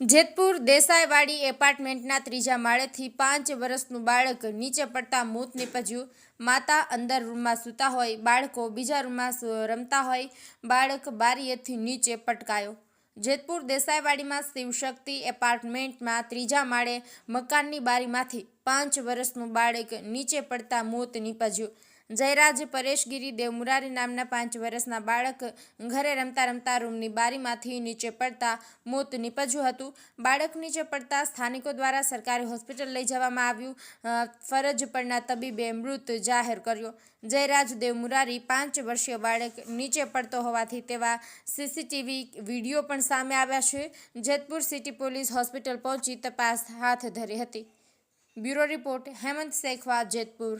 જેતપુર દેસાઈવાડી એપાર્ટમેન્ટના ત્રીજા માળેથી પાંચ વર્ષનું બાળક નીચે પડતા મોત નીપજ્યું. માતા અંદર રૂમમાં સૂતા હોય, બાળકો બીજા રૂમમાં રમતા હોય, બાળક બારીએથી નીચે પટકાયો. જેતપુર દેસાઈવાડીમાં શિવશક્તિ એપાર્ટમેન્ટમાં ત્રીજા માળે મકાનની બારીમાંથી પાંચ વર્ષનું બાળક નીચે પડતા મોત નીપજ્યું. જયરાજ પરેશગીરી દેવમુરારી નામના પાંચ વર્ષના બાળક ઘરે રમતા રમતા રૂમની બારીમાંથી નીચે પડતા મોત નીપજ્યું હતું. બાળક નીચે પડતા સ્થાનિકો દ્વારા સરકારી હોસ્પિટલ લઈ જવામાં આવ્યું. ફરજ પરના તબીબે મૃત જાહેર કર્યો. જયરાજ દેવમુરારી પાંચ વર્ષીય બાળક નીચે પડતો હોવાથી તેવા સીસીટીવી વીડિયો પણ સામે આવ્યા છે. જેતપુર સિટી પોલીસ હોસ્પિટલ પહોંચી તપાસ હાથ ધરી હતી. Bureau report Hemant Shekhwa Jetpur.